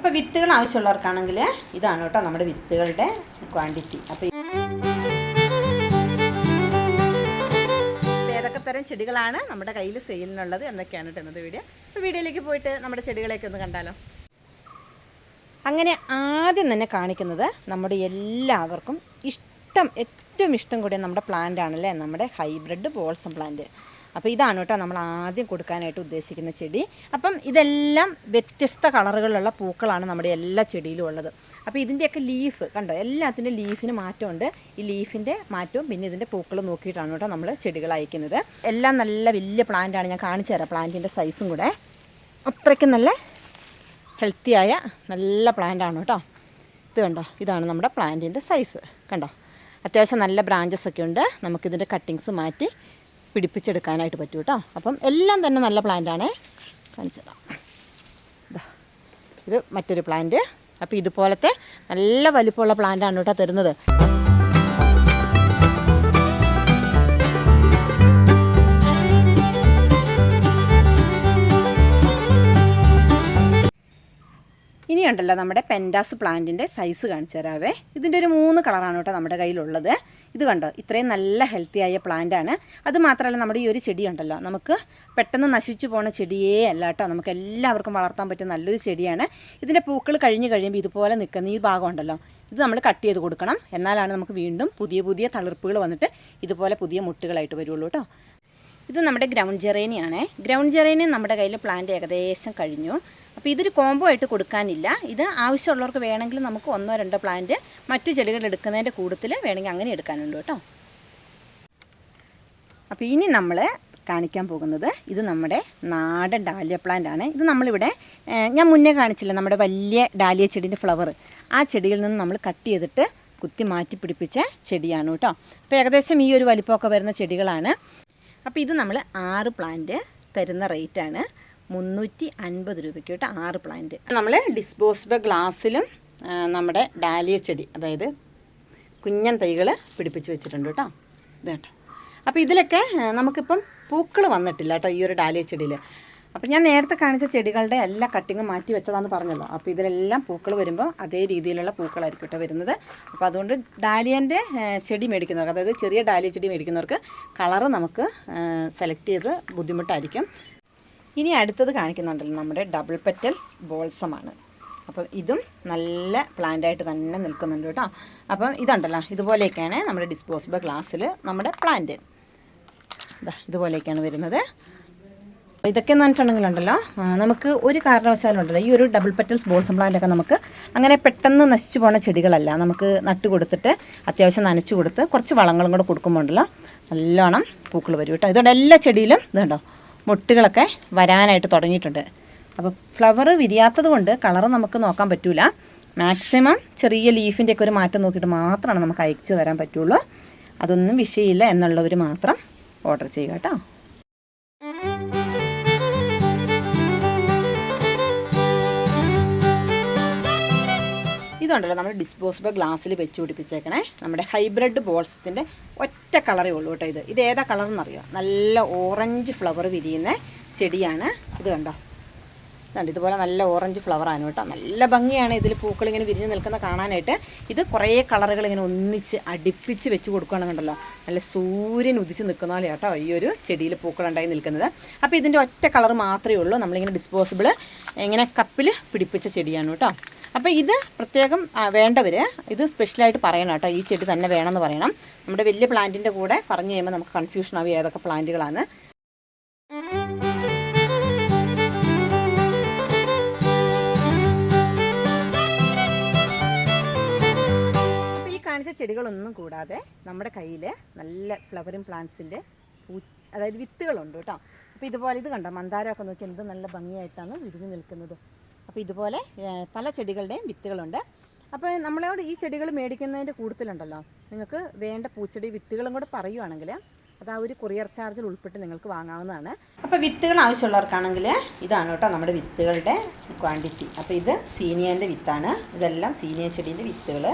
അപ്പോൾ വിത്തുകൾ ആവശ്യമുള്ളവർക്കാണെങ്കിൽ ഇതാണ് കേട്ടോ നമ്മുടെ വിത്തുകളുടെ ക്വാണ്ടിറ്റി അപ്പോൾ ഏതൊക്കെ തരം ചെടികളാണ് നമ്മുടെ കയ്യിൽ സെയിലിനുള്ളത് എന്നൊക്കെയാണ് കേട്ടോ ഇന്നത്തെ വീഡിയോ അപ്പോൾ വീഡിയോയിലേക്ക് പോയിട്ട് നമ്മുടെ ചെടികളെയൊക്കെ ഒന്ന് കണ്ടാലോ? അങ്ങനെ ആദ്യം തന്നെ കാണിക്കുന്നത് നമ്മുടെ എല്ലാവർക്കും ഇഷ്ടം ഏറ്റവും ഇഷ്ടം കൂടിയ നമ്മുടെ പ്ലാന്റ് ആണല്ലേ? നമ്മുടെ ഹൈബ്രിഡ് ബോൾസം പ്ലാന്റ് അപ്പോൾ ഇതാണ് കേട്ടോ നമ്മൾ ആദ്യം കൊടുക്കാനായിട്ട് ഉദ്ദേശിക്കുന്ന ചെടി. അപ്പം ഇതെല്ലാം വ്യത്യസ്ത കളറുകളിലുള്ള പൂക്കളാണ് നമ്മുടെ എല്ലാ ചെടിയിലും ഉള്ളത്. അപ്പോൾ ഇതിന്റെയൊക്കെ ലീഫ് കണ്ടോ? എല്ലാത്തിന്റെ ലീഫിന് മാറ്റമുണ്ട്. ഈ ലീഫിന്റെ മാറ്റവും പിന്നെ ഇതിന്റെ പൂക്കൾ നോക്കിയിട്ടാണ് കേട്ടോ നമ്മൾ ചെടികൾ അയക്കുന്നത്. എല്ലാം നല്ല വലിയ പ്ലാന്റാണ് ഞാൻ കാണിച്ചു തരാം പ്ലാന്റിന്റെ സൈസും കൂടെ. അത്രയ്ക്ക് നല്ല ഹെൽത്തിയായ നല്ല പ്ലാന്റാണ് കേട്ടോ. ഇത് കണ്ടോ? ഇതാണ് നമ്മുടെ പ്ലാന്റിന്റെ സൈസ് കണ്ടോ? അത്യാവശ്യം നല്ല ബ്രാഞ്ചസ് ഒക്കെ ഉണ്ട്. നമുക്കിതിന്റെ കട്ടിങ്സ് മാറ്റി പിടിപ്പിച്ചെടുക്കാനായിട്ട് പറ്റും കേട്ടോ. അപ്പം എല്ലാം തന്നെ നല്ല പ്ലാന്റ് ആണ്. കാണിച്ചതാ. ഇതാ മറ്റൊരു പ്ലാന്റ് അപ്പോൾ ഇതുപോലത്തെ നല്ല വലിപ്പമുള്ള പ്ലാന്റ് ആണ് കേട്ടോ തരുന്നത്. ഇനിയുണ്ടല്ലോ നമ്മുടെ പെൻഡാസ് പ്ലാന്റിന്റെ സൈസ് കാണിച്ചു തരാവേ. ഇതിന്റെ ഒരു മൂന്ന് കളറാണ് കേട്ടോ നമ്മുടെ കയ്യിലുള്ളത്. ഇത് കണ്ടോ? ഇത്രയും നല്ല ഹെൽത്തി ആയ പ്ലാന്റ് ആണ്. അത് മാത്രമല്ല നമ്മുടെ ഈ ഒരു ചെടിയുണ്ടല്ലോ നമുക്ക് പെട്ടെന്ന് നശിച്ചു പോകുന്ന ചെടിയേ അല്ല കേട്ടോ. നമുക്ക് എല്ലാവർക്കും വളർത്താൻ പറ്റിയ നല്ലൊരു ചെടിയാണ്. ഇതിന്റെ പൂക്കൾ കഴിഞ്ഞ് കഴിയുമ്പോൾ ഇതുപോലെ നിൽക്കുന്ന ഈ ഭാഗം ഉണ്ടല്ലോ. ഇത് നമ്മൾ കട്ട് ചെയ്ത് കൊടുക്കണം. എന്നാലാണ് നമുക്ക് വീണ്ടും പുതിയ പുതിയ തളിർപ്പുകൾ വന്നിട്ട് ഇതുപോലെ പുതിയ മുട്ടുകളായിട്ട് വരുള്ളൂ കേട്ടോ. ഇത് നമ്മുടെ ഗ്രൗണ്ട് ജെറേനിയാണേ ഗ്രൗണ്ട് ജെറേനിയും നമ്മുടെ കയ്യിൽ പ്ലാന്റ് ഏകദേശം കഴിഞ്ഞു. അപ്പോൾ ഇതൊരു കോംബോ ആയിട്ട് കൊടുക്കാനില്ല. ഇത് ആവശ്യമുള്ളവർക്ക് വേണമെങ്കിൽ നമുക്ക് ഒന്നോ രണ്ടോ പ്ലാന്റ് മറ്റു ചെടികൾ എടുക്കുന്നതിന്റെ കൂട്ടത്തിൽ വേണമെങ്കിൽ അങ്ങനെ എടുക്കാനുണ്ട് കേട്ടോ. അപ്പോൾ ഇനി നമ്മൾ കാണിക്കാൻ പോകുന്നത് ഇത് നമ്മുടെ നാടൻ ഡാലിയ പ്ലാന്റ് ആണ്. ഇത് നമ്മളിവിടെ ഞാൻ മുന്നേ കാണിച്ചില്ല നമ്മുടെ വലിയ ഡാലിയ ചെടീന്റെ ഫ്ലവർ ആ ചെടിയിൽ നിന്ന് നമ്മൾ കട്ട് ചെയ്തിട്ട് കുത്തി മാറ്റി പിടിപ്പിച്ച ചെടിയാണ് കേട്ടോ. അപ്പോൾ ഏകദേശം ഈ ഒരു വലിപ്പമൊക്കെ വരുന്ന ചെടികളാണ്. അപ്പോൾ ഇത് നമ്മൾ ആറ് പ്ലാന്റ് തരുന്ന റേറ്റാണ് മുന്നൂറ്റി അൻപത് രൂപയ്ക്ക് കേട്ടോ ആറ് പ്ലാന്റ് നമ്മൾ ഡിസ്പോസിബിൾ ഗ്ലാസ്സിലും നമ്മുടെ ഡാലിയ ചെടി അതായത് കുഞ്ഞൻ തൈകൾ പിടിപ്പിച്ച് വെച്ചിട്ടുണ്ട് കേട്ടോ. ഇതേട്ടോ അപ്പോൾ ഇതിലൊക്കെ നമുക്കിപ്പം പൂക്കൾ വന്നിട്ടില്ല കേട്ടോ ഈ ഒരു ഡാലിയ ചെടിയിൽ അപ്പം ഞാൻ നേരത്തെ കാണിച്ച ചെടികളുടെ എല്ലാ കട്ടിങ്ങും മാറ്റി വെച്ചതാണെന്ന് പറഞ്ഞല്ലോ. അപ്പോൾ ഇതിലെല്ലാം പൂക്കൾ വരുമ്പോൾ അതേ രീതിയിലുള്ള പൂക്കളായിരിക്കും കേട്ടോ വരുന്നത്. അപ്പോൾ അതുകൊണ്ട് ഡാലിയന്റെ ചെടി മേടിക്കുന്നവർക്ക് അതായത് ചെറിയ ഡാലിയ ചെടി മേടിക്കുന്നവർക്ക് കളറ് നമുക്ക് സെലക്ട് ചെയ്ത് ബുദ്ധിമുട്ടായിരിക്കും. ഇനി അടുത്തത് കാണിക്കുന്നുണ്ടല്ലോ നമ്മുടെ ഡബിൾ പെറ്റൽസ് ബോൾസമാണ് അപ്പം ഇതും നല്ല പ്ലാന്റായിട്ട് തന്നെ നിൽക്കുന്നുണ്ട് കേട്ടോ. അപ്പം ഇതുണ്ടല്ലോ ഇതുപോലെയൊക്കെയാണ് നമ്മുടെ ഡിസ്പോസിബിൾ ഗ്ലാസ്സിൽ നമ്മുടെ പ്ലാന്റ് ഇതാ ഇതുപോലെയൊക്കെയാണ് വരുന്നത്. ഇതൊക്കെ എന്ന് പറഞ്ഞിട്ടുണ്ടെങ്കിലുണ്ടല്ലോ നമുക്ക് ഒരു കാരണവശാലും ഉണ്ടല്ലോ ഈ ഒരു ഡബിൾ പെറ്റൽസ് ബോൾസം പ്ലാന്റ് ഒക്കെ നമുക്ക് അങ്ങനെ പെട്ടെന്ന് നശിച്ചു പോകുന്ന ചെടികളല്ല. നമുക്ക് നട്ട് കൊടുത്തിട്ട് അത്യാവശ്യം നനച്ചു കൊടുത്ത് കുറച്ച് വളങ്ങളും കൂടെ കൊടുക്കുമ്പോൾ ഉണ്ടല്ലോ നല്ലോണം പൂക്കൾ വരും കേട്ടോ. ഇതുകൊണ്ട് എല്ലാ ചെടിയിലും ഇതുണ്ടോ മുട്ടുകളൊക്കെ വരാനായിട്ട് തുടങ്ങിയിട്ടുണ്ട്. അപ്പോൾ ഫ്ലവർ വിരിയാത്തത് കൊണ്ട് കളറ് നമുക്ക് നോക്കാൻ പറ്റൂല. മാക്സിമം ചെറിയ ലീഫിന്റെ ഒക്കെ ഒരു മാറ്റം നോക്കിയിട്ട് മാത്രമാണ് നമുക്ക് അയച്ചു തരാൻ പറ്റുള്ളൂ. അതൊന്നും വിഷയമില്ല എന്നുള്ളവർ മാത്രം ഓർഡർ ചെയ്യുക കേട്ടോ. ഇതുണ്ടല്ലോ നമ്മൾ ഡിസ്പോസിബിൾ ഗ്ലാസ്സിൽ വെച്ച് പിടിപ്പിച്ചേക്കണേ. നമ്മുടെ ഹൈബ്രിഡ് ബോൾസത്തിന്റെ ഒറ്റ കളറേ ഉള്ളൂ കേട്ടോ ഇത്. ഇത് ഏതാ കളർ എന്നറിയോ? നല്ല ഓറഞ്ച് ഫ്ലവർ വിരിയുന്ന ചെടിയാണ് ഇത് കണ്ടോ? ഇതുണ്ട് ഇതുപോലെ നല്ല ഓറഞ്ച് ഫ്ലവറാണ് കേട്ടോ. നല്ല ഭംഗിയാണ് ഇതിൽ പൂക്കൾ ഇങ്ങനെ വിരിഞ്ഞ് നിൽക്കുന്ന കാണാനായിട്ട്. ഇത് കുറേ കളറുകൾ ഇങ്ങനെ ഒന്നിച്ച് അടുപ്പിച്ച് വെച്ച് കൊടുക്കുകയാണെന്നുണ്ടല്ലോ നല്ല സൂര്യൻ ഉദിച്ച് നിൽക്കുന്ന പോലെ കേട്ടോ ഈ ഒരു ചെടിയിൽ പൂക്കളുണ്ടായി നിൽക്കുന്നത്. അപ്പോൾ ഇതിന്റെ ഒറ്റ കളർ മാത്രമേ ഉള്ളൂ. നമ്മളിങ്ങനെ ഡിസ്പോസിബിൾ ഇങ്ങനെ കപ്പിൽ പിടിപ്പിച്ച ചെടിയാണ് കേട്ടോ. അപ്പോൾ ഇത് പ്രത്യേകം വേണ്ടവർ ഇത് സ്പെഷ്യലായിട്ട് പറയണം കേട്ടോ. ഈ ചെടി തന്നെ വേണമെന്ന് പറയണം. നമ്മുടെ വലിയ പ്ലാന്റിന്റെ കൂടെ പറഞ്ഞു കഴിയുമ്പോൾ നമുക്ക് കൺഫ്യൂഷൻ ആവും ഏതൊക്കെ പ്ലാന്റുകളാണ് കാണിച്ച ചെടികളൊന്നും കൂടാതെ നമ്മുടെ കയ്യിൽ നല്ല ഫ്ലവറിങ് പ്ലാന്റ്സിന്റെ പൂ അതായത് വിത്തുകളുണ്ട് കേട്ടോ. അപ്പോൾ ഇതുപോലെ ഇത് കണ്ടോ? മന്ദാരമൊക്കെ നോക്കി എന്ത് നല്ല ഭംഗിയായിട്ടാണ് വിരിഞ്ഞ് നിൽക്കുന്നത്. അപ്പോൾ ഇതുപോലെ പല ചെടികളുടെയും വിത്തുകളുണ്ട്. അപ്പോൾ നമ്മളോട് ഈ ചെടികൾ മേടിക്കുന്നതിന്റെ കൂടുതലുണ്ടല്ലോ. നിങ്ങൾക്ക് വേണ്ട പൂച്ചെടി വിത്തുകളും കൂടെ പറയുവാണെങ്കിൽ അത് ആ ഒരു കൊറിയർ ചാർജിൽ ഉൾപ്പെട്ട് നിങ്ങൾക്ക് വാങ്ങാവുന്നതാണ്. അപ്പോൾ വിത്തുകൾ ആവശ്യമുള്ളവർക്കാണെങ്കിൽ ഇതാണ് കേട്ടോ നമ്മുടെ വിത്തുകളുടെ ക്വാണ്ടിറ്റി അപ്പോൾ ഇത് സീനിയേന്റെ വിത്താണ്. ഇതെല്ലാം സീനിയ ചെടീന്റെ വിത്തുകൾ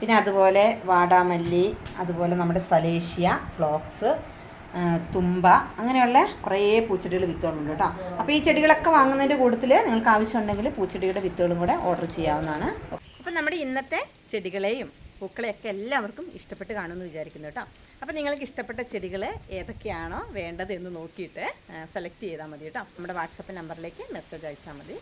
പിന്നെ അതുപോലെ വാടാമല്ലി അതുപോലെ നമ്മുടെ സലേഷ്യ ഫ്ലോക്സ് തുമ്പ അങ്ങനെയുള്ള കുറേ പൂച്ചെടികൾ വിത്തുകളുണ്ട് കേട്ടോ. അപ്പോൾ ഈ ചെടികളൊക്കെ വാങ്ങുന്നതിന്റെ കൂട്ടത്തിൽ നിങ്ങൾക്ക് ആവശ്യമുണ്ടെങ്കിൽ പൂച്ചെടിയുടെ വിത്തുകളും കൂടെ ഓർഡർ ചെയ്യാവുന്നതാണ്. അപ്പോൾ നമ്മുടെ ഇന്നത്തെ ചെടികളെയും പൂക്കളെയൊക്കെ എല്ലാവർക്കും ഇഷ്ടപ്പെട്ട് കാണുമെന്ന് വിചാരിക്കുന്നു കേട്ടോ. അപ്പോൾ നിങ്ങൾക്ക് ഇഷ്ടപ്പെട്ട ചെടികൾ ഏതൊക്കെയാണോ വേണ്ടത് എന്ന് നോക്കിയിട്ട് സെലക്ട് ചെയ്താൽ മതി കേട്ടോ. നമ്മുടെ വാട്സപ്പ് നമ്പറിലേക്ക് മെസ്സേജ് അയച്ചാൽ മതി.